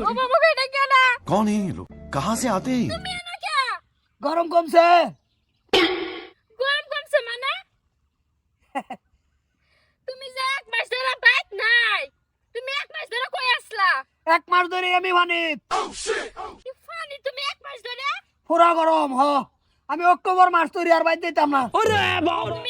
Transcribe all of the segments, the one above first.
ও বাবা এটা কেন कौन है ये लोग कहाँ से आते हैं ये? তুমি এনে কে গরম কমছে গরম কমছে মানে তুমি যে এক মাস ধরে বাইক নাই তুমি এক মাস ধরে কই আসলা এক মাস ধরে আমি মানে কি ফানি তুমি এক মাস ধরে পুরা গরম হ আমি অক্টোবর মাস তৈরি আর বাইর দিতাম না তুমি এই চার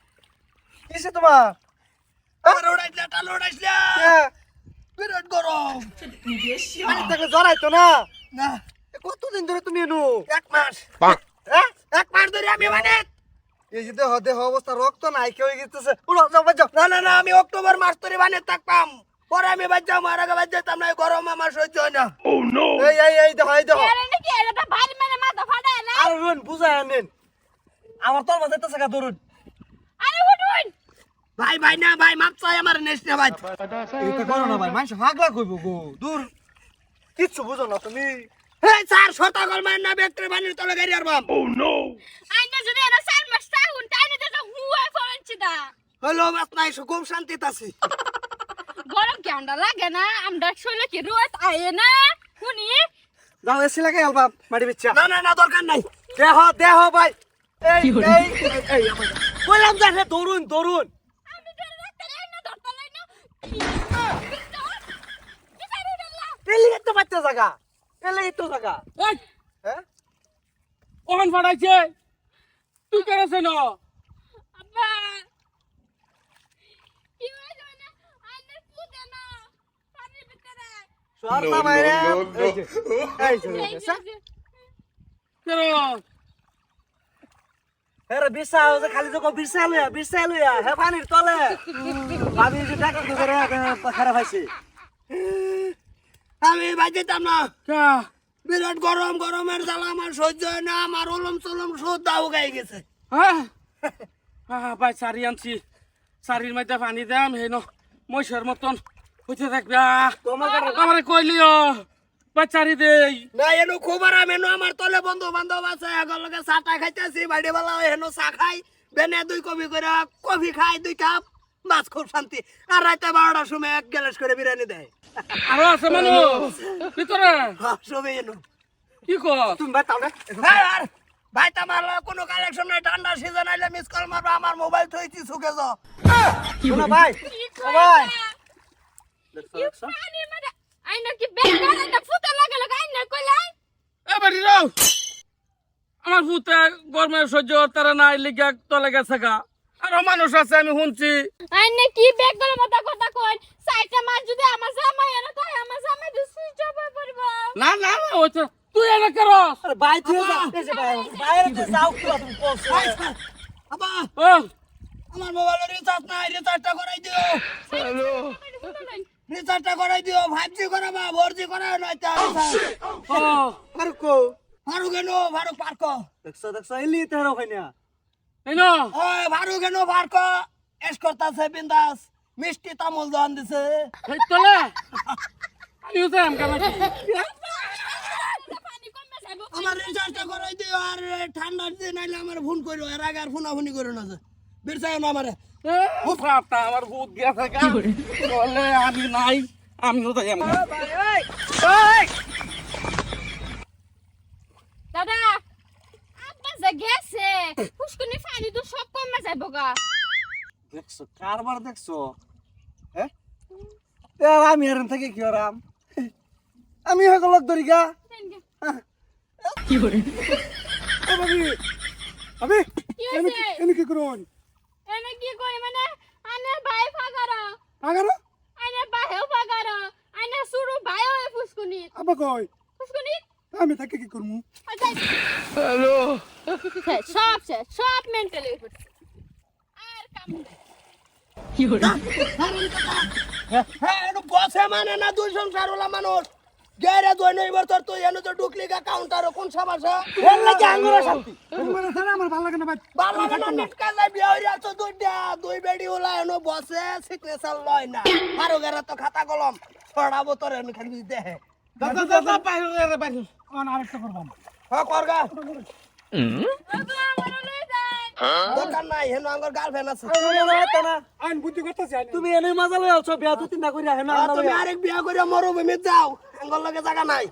কিসে তোমার বিরাট গরম। মানে তাকে জড়াইতো না? না। কতদিন ধরে তুমি এনু? এক মাস। হ্যাঁ এক মাস ধরে আমি মানে এই যে দেহ দেহ অবস্থা রক্ত নাই কেউ না না না আমি অক্টোবর মাস ধরে মানে থাকবাম পরে আমি বাজ যাও মারা বাজ যেতাম না এই গরম আমার সহ্য হয় না। এই এই এই দেখো এই মাথা ফাটায় না? আর বুঝায় আনেন। আমার তোর মাঝে তো ধরুন। ভাই ভাই না ভাই মাপ চাই আমার নেস না ভাই এটা করো না ভাই মানুষ হাগলা কইব গো দূর কিচ্ছু বুঝো না তুমি হে স্যার শতা কল মান না ব্যক্তির বানির তলে গাড়ি আর বাম ও নো আইনা যদি এরা চার মাস থাকুন তাই না তো হুয়া ফরেনছি দা হলো বাস নাই সুকুম শান্তিতে আছি গরম কি আমরা লাগে না আমরা শৈলে কি রোদ আয়ে না শুনি যাও এসি লাগাই আলবা মাটি বিচ্ছা না না না দরকার নাই দেহ দেহ ভাই এই এই এই, কইলাম যে হে দরুন দরুন আমি ধরে রাখতে লাই না ধরতে লাই না বিচারে দিলা এলি এত বাচ্চা জায়গা জায়গা হ্যাঁ? তুই না? আব্বা বাইরে এই যে খালি তো বিশা লইয়া বিশা লইয়া হে পানির তলে। ভাবি যে টাকা করে খারাপ হয়েছে। আমি বাজেতাম না। বিরাট গরম গরমের জ্বালা আমার সহ্য হয় না আমার ওলম চলম সব দাও গাই গেছে। হ্যাঁ হ্যাঁ ভাই সারি আনছি। সারির মধ্যে পানি দাম হেন মহিষের মতন। হইতে থাকবে তোমার কইলিও ভাই চারি দেই। না এনো খুব আরাম এনো আমার তলে বন্ধু বান্ধব আছে এগুলোকে চাটা খাইতেছি বাড়ি বেলা এনো চা খাই বেনে দুই কপি করে কফি খাই দুই কাপ মাছ খুব শান্তি। আর রাতে বারোটার সময় এক গ্যালাস করে বিরিয়ানি দেয়। আরও আছে মানুষ? ভিতরে? সবই এনো। কি কর? তুমি ভাই তাহলে ভাই তোমার কোনো কালেকশন নাই ঠান্ডা সিজন আইলে মিস কল মারবো আমার মোবাইল থইছি সুকে যাও শোনো ভাই কি ভাই। আইনা কি বেকার না ফুতে লাগে লাগে আইনা কইলাই আমার ভূতে গরমের সহ্য তারা নাই লিগা তলে গেছে গা। আরও মানুষ আছে আমি শুনছি। আইনে কি বেকার মতো কথা কই? সাইটা মাছ যদি আমার জামাই এনে তাই আমার জামাই অফ হয়ে পড়ব। না না না, ওইটা তুই এনে করস আরে ভাই তুই যা যে ভাই বাইরে তো যাও কি তুমি বলছো? আবা ও। আমার মোবাইলে রিচার্জ নাই রিচার্জটা করাই দিও। হ্যালো। রিচার্জটা করাই দিও 5G করাবা 4G করাও না তা ও। ফারুক ফারুক পার্ক দেখছ দেখছ এলি তেরো ওখানে এই ওই ফারুক পার্ক এস করতাছে বিন্দাস মিষ্টি তামুল দোয়ান দিছে। তলে? আমিও আমার রিচার্জটা করাই দিও আর ঠান্ডার দিন আইলে আমার ফোন করো এর আগে আর ফোন ফোনি করো না যে। বিরসায় না আমারে ফুফাটা আমার ভূত গেছে গা। বলে আমি নাই আমিও দাদা আব্বা যে গেছে পুষ্কুনি পানি তো সব কমে গা দেখছ কারবার দেখছ? হ্যাঁ? আর আমি এরম থেকে কি আরাম আমি হয়ে গেল ধরি গা। কি করে ভাবি ভাবি এনে এনে কি করুন এনে কি কই মানে আনে ভাই ফাগার। আগার আনে ভাইও ফাগার। আনে সুরু ভাইও পুষ্কুনি আবা কই? পুষ্কুনি আমি থাকে কি করমু? আচ্ছা হ্যালো। সব শেষ সব মেন্টালি হ্যাঁ মানে না দুই সংসার ওলা মানুষ? গেরে দুই নই বছর তুই এনে তো ঢুকলি গা কাউন্টার কোন সাবাসা এর লাগে আঙ্গুর শান্তি। আমার ভালো লাগে না ভাই। ভালো লাগে না নিটকা যাই বিয়া হইরা তো দুই দা দুই বেডি ওলা এনো বসে সিগনেচার লয় না। আরও গেরে তো খাতা কলম ছড়াবো তোর এনে খালি দেহে দাদা দাদা বাইরে বাইরে অন আরেকটা করবাম হ্যাঁ করগা ওগো আমার যান দোকান নাই হেন আঙ্গর গার্লফ্রেন্ড আছে। আইন বুদ্ধি করতেছি আইন। তুমি এনে মজা লই আছো বিয়া তো তিনটা কইরা হেন তুমি আরেক বিয়া কইরা তুমি যাও আঙ্গর লগে জায়গা নাই।